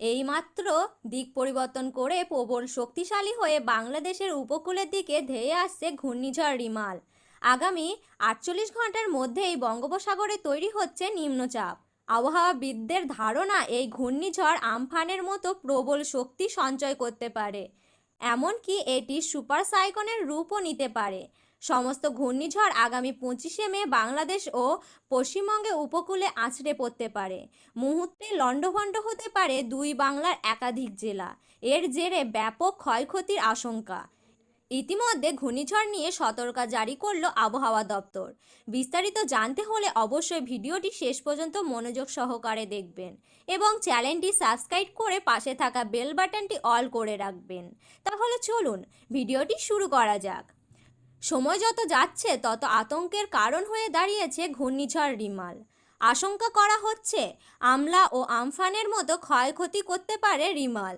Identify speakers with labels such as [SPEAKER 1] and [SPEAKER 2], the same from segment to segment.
[SPEAKER 1] এইমাত্র দিক পরিবর্তন করে প্রবল শক্তিশালী হয়ে বাংলাদেশের উপকূলের দিকে ধেয়ে আসছে ঘূর্ণিঝড় রিমাল। আগামী আটচল্লিশ ঘণ্টার মধ্যেই বঙ্গোপসাগরে তৈরি হচ্ছে নিম্নচাপ। আবহাওয়াবিদদের ধারণা এই ঘূর্ণিঝড় আমফানের মতো প্রবল শক্তি সঞ্চয় করতে পারে, এমনকি এটি সুপার সাইকনের রূপও নিতে পারে। সমস্ত ঘূর্ণিঝড় আগামী পঁচিশে মে বাংলাদেশ ও পশ্চিমবঙ্গে উপকূলে আছড়ে পড়তে পারে। মুহূর্তে লণ্ডভণ্ড হতে পারে দুই বাংলার একাধিক জেলা। এর জেরে ব্যাপক ক্ষয়ক্ষতির আশঙ্কা। ইতিমধ্যে ঘূর্ণিঝড় নিয়ে সতর্কা জারি করল আবহাওয়া দপ্তর। বিস্তারিত জানতে হলে অবশ্যই ভিডিওটি শেষ পর্যন্ত মনোযোগ সহকারে দেখবেন এবং চ্যানেলটি সাবস্ক্রাইব করে পাশে থাকা বেল বাটনটি অল করে রাখবেন। তাহলে চলুন, ভিডিওটি শুরু করা যাক। সময় যত যাচ্ছে, তত আতঙ্কের কারণ হয়ে দাঁড়িয়েছে ঘূর্ণিঝড় রিমাল। আশঙ্কা করা হচ্ছে, আমলা ও আমফানের মতো ক্ষয়ক্ষতি করতে পারে রিমাল।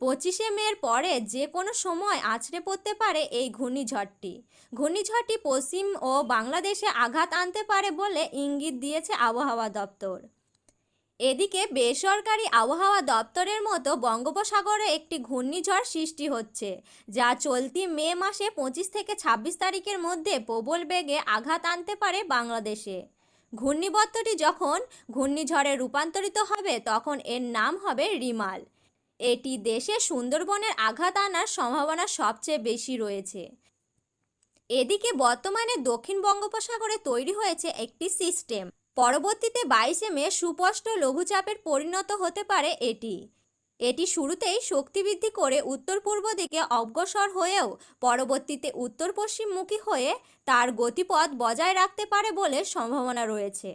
[SPEAKER 1] পঁচিশে মের পরে যে কোনো সময় আছড়ে পড়তে পারে এই ঘূর্ণিঝড়টি। ঘূর্ণিঝড়টি পশ্চিম ও বাংলাদেশে আঘাত আনতে পারে বলে ইঙ্গিত দিয়েছে আবহাওয়া দপ্তর। এদিকে বেসরকারি আবহাওয়া দপ্তরের মতো বঙ্গোপসাগরে একটি ঘূর্ণিঝড় সৃষ্টি হচ্ছে, যা চলতি মে মাসে পঁচিশ থেকে ছাব্বিশ তারিখের মধ্যে প্রবল বেগে আঘাত আনতে পারে বাংলাদেশে। ঘূর্ণিবত্তটি যখন ঘূর্ণিঝড়ে রূপান্তরিত হবে, তখন এর নাম হবে রিমাল। এটি দেশে সুন্দরবনের আঘাত আনার সম্ভাবনা সবচেয়ে বেশি রয়েছে। এদিকে বর্তমানে দক্ষিণ বঙ্গোপসাগরে তৈরি হয়েছে একটি সিস্টেম পরবর্তীতে বাইশে মে সুস্পষ্ট লঘুচাপের পরিণত হতে পারে এটি। এটি শুরুতেই শক্তি বৃদ্ধি করে উত্তর পূর্ব দিকে অগ্রসর হয়েও পরবর্তীতে উত্তর পশ্চিমমুখী হয়ে তার গতিপথ বজায় রাখতে পারে বলে সম্ভাবনা রয়েছে।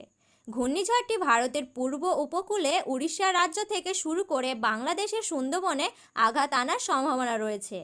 [SPEAKER 1] ঘূর্ণিঝড়টি ভারতের পূর্ব উপকূলে উড়িষ্যা রাজ্য থেকে শুরু করে বাংলাদেশের সুন্দরবনে আঘাত আনার সম্ভাবনা রয়েছে।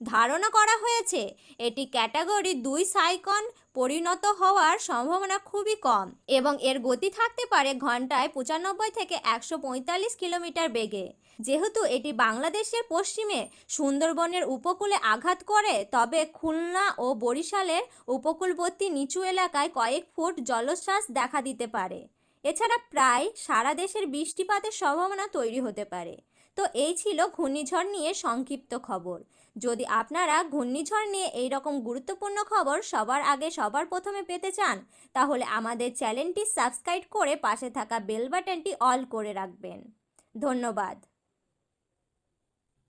[SPEAKER 1] ধারণা করা হয়েছে এটি ক্যাটাগরি দুই সাইকন পরিণত হওয়ার সম্ভাবনা খুবই কম এবং এর গতি থাকতে পারে ঘন্টায় পঁচানব্বই থেকে একশো পঁয়তাল্লিশ কিলোমিটার বেগে। যেহেতু এটি বাংলাদেশের পশ্চিমে সুন্দরবনের উপকূলে আঘাত করে, তবে খুলনা ও বরিশালের উপকূলবর্তী নিচু এলাকায় কয়েক ফুট জলোচ্ছ্বাস দেখা দিতে পারে। এছাড়া প্রায় সারা দেশের বৃষ্টিপাতের সম্ভাবনা তৈরি হতে পারে। তো এই ছিল ঘূর্ণিঝড় নিয়ে সংক্ষিপ্ত খবর। যদি আপনারা ঘূর্ণিঝড় নিয়ে এই রকম গুরুত্বপূর্ণ খবর সবার আগে সবার প্রথমে পেতে চান, তাহলে আমাদের চ্যানেলটি সাবস্ক্রাইব করে পাশে থাকা বেল বাটনটি অল করে রাখবেন। ধন্যবাদ।